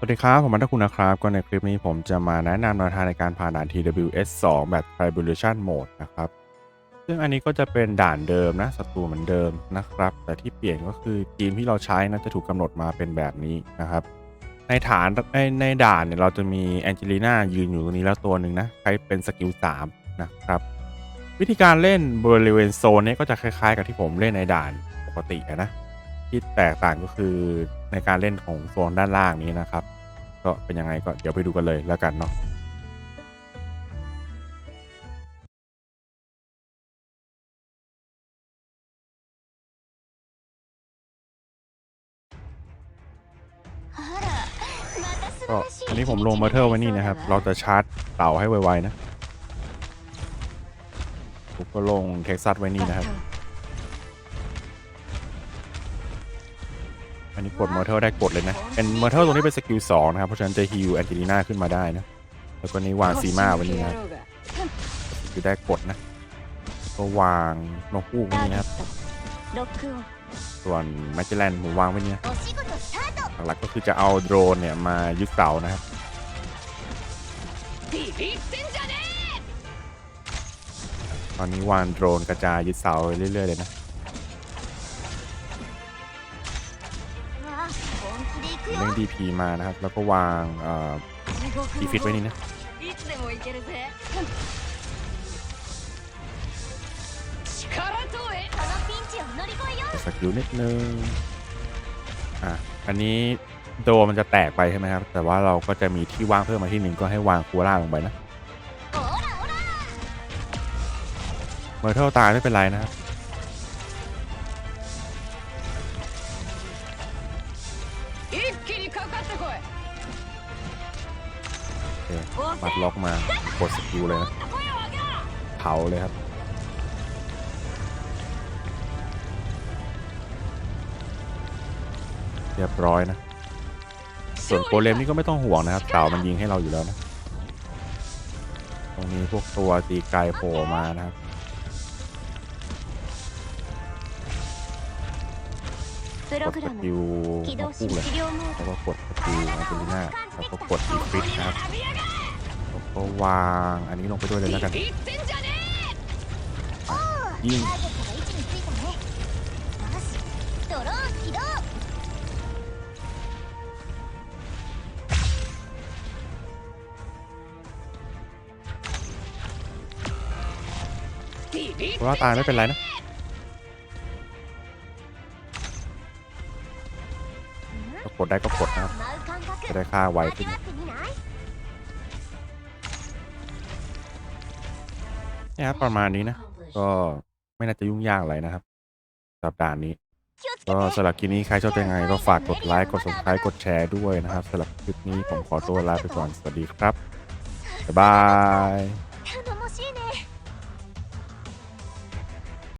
สวัสดีครับ ผมมันตะคุณนะครับ ก็ในคลิปนี้ผมจะมาแนะนำแนวทางในการผ่านด่าน TWS 2 แบบ Tribulation Mode นะครับ ซึ่งอันนี้ก็จะเป็นด่านเดิมนะศัตรูเหมือนเดิมนะครับ แต่ที่เปลี่ยนก็คือทีมที่เราใช้นะจะถูกกำหนดมาเป็นแบบนี้นะครับ ในฐานในในด่านเนี่ยเราจะมีแองเจลีน่ายืนอยู่ตรงนี้แล้วตัวหนึ่งนะใช้เป็นสกิล3นะครับ วิธีการเล่นบริเวณโซนนี้ก็จะคล้ายๆ กับที่ผมเล่นในด่านปกตินะที่แตกต่างก็คือในการเล่นของโซนด้านล่างนี้นะครับ ก็เป็นยังไงก็เดี๋ยวไปดูกันเลยแล้วกันเนาะก็อันนี้ผมลงมาเทอร์ไว้นี่นะครับ เราจะชาร์จเต่าให้ไวๆนะผมก็ลงเท็กซัสไว้นี่นะครับ อันนี้กดมอร์เทลได้กดเลยนะ เป็นมอร์เทลตรงนี้เป็นสกิลสองนะครับ เพราะฉะนั้นจะฮิวแอนเจลิน่าขึ้นมาได้นะ แล้วก็นี่วางซีมาไว้นี่นะคือได้กดนะ ก็วางนกฮูกนี่นะครับ ส่วนแมจแลนผมวางไว้เนี่ยหลักก็คือจะเอาโดรนเนี่ยมายึดเสานะครับตอนนี้วางโดรนกระจายยึดเสาเรื่อยๆเลยนะ เล่งดีพีมานะครับ แล้วก็วางดีฟิตไว้นี่นะสักิลนิดนึง อะ อันนี้โดมันจะแตกไปใช่ไหมครับ แต่ว่าเราก็จะมีที่ว่างเพิ่มมาที่หนึ่งก็ให้วางคัวร่าลงไปนะ เมอร์เทลตายไม่เป็นไรนะครับ かかってこい โอเคมัดล็อกมากดสกิลเลยนะ 声を上げろ เผาเลยครับ เรียบร้อยนะ ส่วนโกเลมนี่ก็ไม่ต้องห่วงนะครับเต่ามันยิงให้เราอยู่แล้วนะ ตรงนี้พวกตัวตีไกลโผล่มานะครับ กดสกิลมาคู่เลยแล้วก็กดสกิลอาเจลิน่าแล้วก็กดอีฟิตนะครับแล้วก็วางอันนี้ลงไปด้วยเลยแล้วกันยิงว่าตายไม่เป็นไรนะ ก็กดได้ก็กดนะจะได้ค่าไวขึ้นนี่ครับประมาณนี้นะ ก็ไม่น่าจะยุ่งยากอะไรนะครับ สัปดาห์นี้ ก็สำหรับคลิปนี้ใครชอบยังไง ก็ฝากกดไลค์กดสมัครกดแชร์ด้วยนะครับสำหรับคลิปนี้ผมขอตัวลาไปก่อนสวัสดีครับบ๊ายบาย